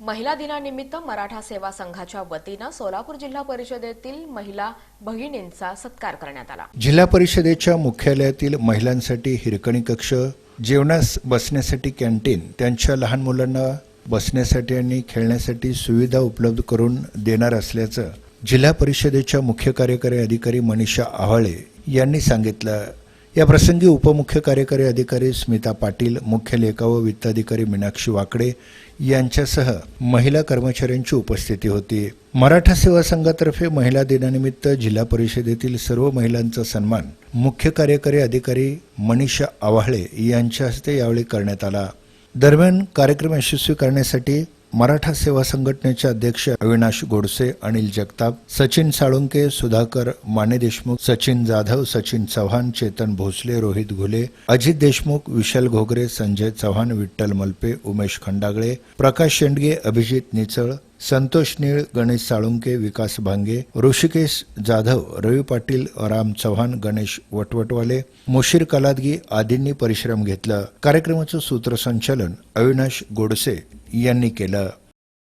महिला दिनानिमित्त मराठा सेवा संघाच्या वतीनं सोलापूर जिल्हा परिषदेतील महिला भगिनींचा सत्कार करण्यात आला. जिल्हा परिषदेच्या मुख्यालयातील महिलांसाठी हिरकणी कक्ष जेवणास बसण्यासाठी कॅन्टीन त्यांच्या लहान मुलांना बसण्यासाठी आणि खेळण्यासाठी सुविधा उपलब्ध करून देणार असल्याचं जिल्हा परिषदेच्या मुख्य कार्यकारी अधिकारी मनीषा आव्हाळे यांनी सांगितलं. या प्रसंगी उपमुख्य कार्यकारी अधिकारी स्मिता पाटील मुख्य लेखा व वित्ताधिकारी मीनाक्षी वाकडे यांच्यासह महिला कर्मचाऱ्यांची उपस्थिती होती. मराठा सेवा संघातर्फे महिला दिनानिमित्त जिल्हा परिषदेतील सर्व महिलांचा सन्मान मुख्य कार्यकारी अधिकारी मनीषा आव्हाळे यांच्या हस्ते यावेळी करण्यात आला. दरम्यान कार्यक्रम यशस्वी करण्यासाठी मराठा सेवा संघटनेचे अध्यक्ष अविनाश गोडसे अनिल जगताप सचिन साळुंके सुधाकर माने देशमुख सचिन जाधव सचिन चव्हाण चेतन भोसले रोहित घुले अजित देशमुख विशाल घोगरे संजय चव्हाण विठ्ठल मल्पे उमेश खंडागळे प्रकाश शेंडगे अभिजित निचळ संतोष निळ गणेश साळुंके विकास भांगे ऋषिकेश जाधव रवी पाटील राम चव्हाण गणेश वटवटवाले मुशीर कलादगी आदींनी परिश्रम घेतला. कार्यक्रमाचं सूत्रसंचालन अविनाश गोडसे यांनी केलं.